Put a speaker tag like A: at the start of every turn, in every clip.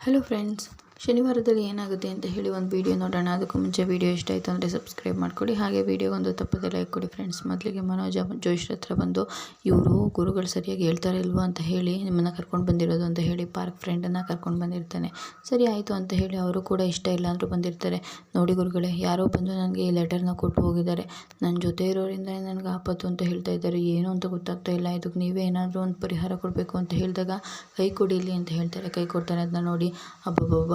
A: Hello friends ಶನಿವಾರದಲ್ಲಿ ಏನಾಗುತ್ತೆ ಅಂತ ಹೇಳಿ ಒಂದು ವೀಡಿಯೋ ನೋಡೋಣ. ಅದಕ್ಕೂ ಮುಂಚೆ ವಿಡಿಯೋ ಇಷ್ಟ ಆಯಿತು ಅಂದರೆ ಸಬ್ಸ್ಕ್ರೈಬ್ ಮಾಡಿಕೊಡಿ. ಹಾಗೆ ವೀಡಿಯೋ ಒಂದು ತಪ್ಪದೆ ಲೈಕ್ ಕೊಡಿ ಫ್ರೆಂಡ್ಸ್ ಮೊದಲಿಗೆ ಮನೋಜ ಜೋಶ್ರ ಹತ್ರ ಬಂದು, ಇವರು ಗುರುಗಳು ಸರಿಯಾಗಿ ಹೇಳ್ತಾರೆ ಇಲ್ವೋ? ಅಂತ ಹೇಳಿ, ನಿಮ್ಮನ್ನು ಕರ್ಕೊಂಡು ಬಂದಿರೋದು ಅಂತ ಹೇಳಿ ಪಾರ್ಕ್ ಫ್ರೆಂಡನ್ನು ಕರ್ಕೊಂಡು ಬಂದಿರ್ತಾನೆ. ಸರಿ ಆಯಿತು ಅಂತ ಹೇಳಿ ಅವರು ಕೂಡ ಇಷ್ಟ ಇಲ್ಲ ಅಂದರೂ ಬಂದಿರ್ತಾರೆ. ನೋಡಿ ಗುರುಗಳೇ, ಯಾರೋ ಬಂದು ನನಗೆ ಈ ಲೆಟರ್ನ ಕೊಟ್ಟು ಹೋಗಿದ್ದಾರೆ. ನನ್ನ ಜೊತೆ ಇರೋರಿಂದ ನನಗೆ ಆಪತ್ತು ಅಂತ ಹೇಳ್ತಾ ಇದ್ದಾರೆ. ಏನು ಅಂತ ಗೊತ್ತಾಗ್ತಾ ಇಲ್ಲ. ಇದಕ್ಕೆ ನೀವೇ ಏನಾದರೂ ಒಂದು ಪರಿಹಾರ ಕೊಡಬೇಕು ಅಂತ ಹೇಳಿದಾಗ, ಕೈ ಕೊಡಿಲಿ ಅಂತ ಹೇಳ್ತಾರೆ. ಕೈ ಕೊಡ್ತಾರೆ. ಅದನ್ನ ನೋಡಿ, ಅಬ್ಬಬ್ಬಬ್ಬ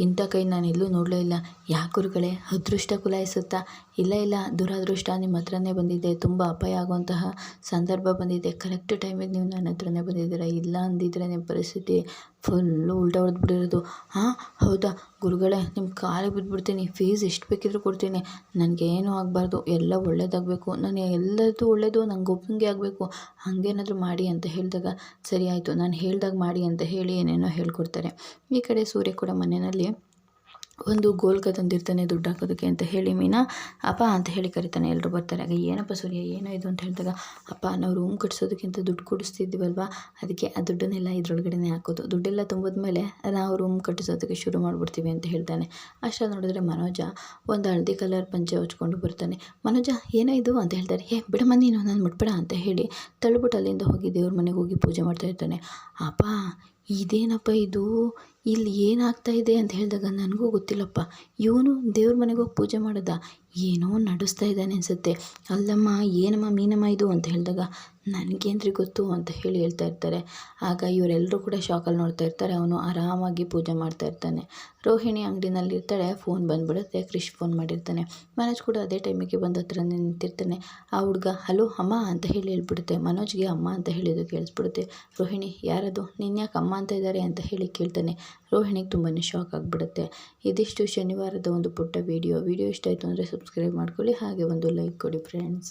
A: ಇಂಥ ಕೈ ನಾನು ಎಲ್ಲೂ ನೋಡಲೇ ಇಲ್ಲ. ಯಾ ಗುರುಗಳೇ, ಅದೃಷ್ಟ ಕುಲಾಯಿಸುತ್ತಾ? ಇಲ್ಲ ಇಲ್ಲ, ದುರದೃಷ್ಟ ನಿಮ್ಮ ಹತ್ರನೇ ಬಂದಿದೆ. ತುಂಬ ಅಪಾಯ ಆಗುವಂತಹ ಸಂದರ್ಭ ಬಂದಿದೆ. ಕರೆಕ್ಟ್ ಟೈಮಿಗೆ ನೀವು ನನ್ನ ಹತ್ರನೇ ಬಂದಿದ್ದೀರ? ಇಲ್ಲ ಅಂದಿದ್ರೆ ನಿಮ್ಮ ಪರಿಸ್ಥಿತಿ ಫುಲ್ಲು ಉಲ್ಟಾ ಹೊಡೆದ್ಬಿಟ್ಟಿರೋದು ಹಾಂ ಹೌದಾ? ಗುರುಗಳೇ ನಿಮ್ಮ ಕಾಲಿಗೆ ಬಿದ್ದುಬಿಡ್ತೀನಿ ಫೀಸ್ ಎಷ್ಟು ಬೇಕಿದ್ರೂ ಕೊಡ್ತೀನಿ. ನನಗೇನು ಆಗಬಾರ್ದು. ಎಲ್ಲ ಒಳ್ಳೇದಾಗಬೇಕು. ನಾನು ಎಲ್ಲದೂ ಒಳ್ಳೆಯದು ನಂಗೆ ಒಬ್ಬನಿಗೆ ಆಗಬೇಕು. ಹಾಗೇನಾದರೂ ಮಾಡಿ ಅಂತ ಹೇಳಿದಾಗ ಸರಿ ಆಯಿತು. ನಾನು ಹೇಳ್ದಾಗ ಮಾಡಿ ಅಂತ ಹೇಳಿ ಏನೇನೋ ಹೇಳ್ಕೊಡ್ತಾರೆ. ಈ ಕಡೆ ಸೂರ್ಯ ಕೂಡ ಮನೆಯಲ್ಲಿ ಒಂದು ಗೋಲ್ಕ ತಂದಿರ್ತಾನೆ ದುಡ್ಡು ಹಾಕೋದಕ್ಕೆ ಅಂತ ಹೇಳಿ ಮೀನಾ, ಅಪ್ಪ ಅಂತ ಹೇಳಿ ಕರಿತಾನೆ. ಎಲ್ಲರೂ ಬರ್ತಾರೆ. ಆಗ ಏನಪ್ಪ ಸೂರ್ಯ, ಏನೋ ಇದು ಅಂತ ಹೇಳಿದಾಗ, ಅಪ್ಪ, ನಾವು ರೂಮ್ ಕಟ್ಸೋದಕ್ಕಿಂತ ದುಡ್ಡು ಕೊಡಿಸ್ತಿದ್ದೀವಲ್ವ? ಅದಕ್ಕೆ ಆ ದುಡ್ಡನ್ನೆಲ್ಲ ಇದ್ರೊಳಗಡೆನೇ ಹಾಕೋದು. ದುಡ್ಡೆಲ್ಲ ತುಂಬಿದ್ಮೇಲೆ ನಾವು ರೂಮ್ ಕಟ್ಟಿಸೋದಕ್ಕೆ ಶುರು ಮಾಡಿಬಿಡ್ತೀವಿ ಅಂತ ಹೇಳ್ತಾನೆ. ಅಷ್ಟರಲ್ಲಿ ನೋಡಿದ್ರೆ ಮನೋಜ ಒಂದು ಹಳದಿ ಕಲರ್ ಪಂಚೆ ಹೊಚ್ಕೊಂಡು ಬರ್ತಾನೆ. ಮನೋಜ, ಏನೋ ಇದು ಅಂತ ಹೇಳ್ತಾರೆ. ಹೇ, ಬಿಡಮ್ಮ ನೀನು, ನಾನು ಮುಟ್ಬೇಡ ಅಂತ ಹೇಳಿ ತಳ್ಳಿಬಿಟ್ಟು ಅಲ್ಲಿಂದ ಹೋಗಿ ದೇವ್ರ ಮನೆಗೆ ಹೋಗಿ ಪೂಜೆ ಮಾಡ್ತಾ ಇರ್ತಾನೆ. ಅಪ್ಪ ಇದೇನಪ್ಪ ಇದು? ಇಲ್ಲಿ ಏನಾಗ್ತಾ ಇದೆ ಅಂತ ಹೇಳಿದಾಗ ನನಗೂ ಗೊತ್ತಿಲ್ಲಪ್ಪ. ಇವನು ದೇವ್ರ ಮನೆಗೆ ಹೋಗಿ ಪೂಜೆ ಮಾಡೋದ. ಏನೋ ನಡೆಸ್ತಾ ಇದ್ದಾನೆ ಅನಿಸುತ್ತೆ. ಅಲ್ಲಮ್ಮ, ಏನಮ್ಮ ಮೀನಮ್ಮ ಇದು ಅಂತ ಹೇಳಿದಾಗ, ನನಗೇನ್ರಿ ಗೊತ್ತು ಅಂತ ಹೇಳಿ ಹೇಳ್ತಾ ಇರ್ತಾರೆ. ಆಗ ಇವರೆಲ್ಲರೂ ಕೂಡ ಶಾಕಲ್ಲಿ ನೋಡ್ತಾ ಇರ್ತಾರೆ. ಅವನು ಆರಾಮಾಗಿ ಪೂಜೆ ಮಾಡ್ತಾ ಇರ್ತಾನೆ. ರೋಹಿಣಿ ಅಂಗಡಿನಲ್ಲಿ ಇರ್ತಾಳೆ. ಫೋನ್ ಬಂದ್ಬಿಡುತ್ತೆ. ಕ್ರಿಶ್ ಫೋನ್ ಮಾಡಿರ್ತಾನೆ. ಮನೋಜ್ ಕೂಡ ಅದೇ ಟೈಮಿಗೆ ಬಂದು ಹತ್ರ ನಿಂತಿರ್ತಾನೆ. ಆ ಹುಡುಗ, ಹಲೋ, ಅಮ್ಮ ಅಂತ ಹೇಳಿ ಹೇಳ್ಬಿಡುತ್ತೆ. ಮನೋಜ್ಗೆ ಅಮ್ಮ ಅಂತ ಹೇಳಿದ್ದು ಕೇಳಿಸ್ಬಿಡುತ್ತೆ. ರೋಹಿಣಿ, ಯಾರದು? ಯಾಕೆ ಅಮ್ಮ ಅಂತ ಇದ್ದಾರೆ ಅಂತ ಹೇಳಿ ಕೇಳ್ತಾನೆ. ರೋಹಿಣಿಗೆ ತುಂಬಾ ಶಾಕ್ ಆಗಿಬಿಡುತ್ತೆ. ಇದಿಷ್ಟು ಶನಿವಾರದ ಒಂದು ಪುಟ್ಟ ವೀಡಿಯೋ ವೀಡಿಯೋ ಇಷ್ಟ ಆಯಿತು ಅಂದರೆ ಸಬ್ಸ್ಕ್ರೈಬ್ ಮಾಡ್ಕೊಳ್ಳಿ. ಹಾಗೆ ಒಂದು ಲೈಕ್ ಕೊಡಿ ಫ್ರೆಂಡ್ಸ್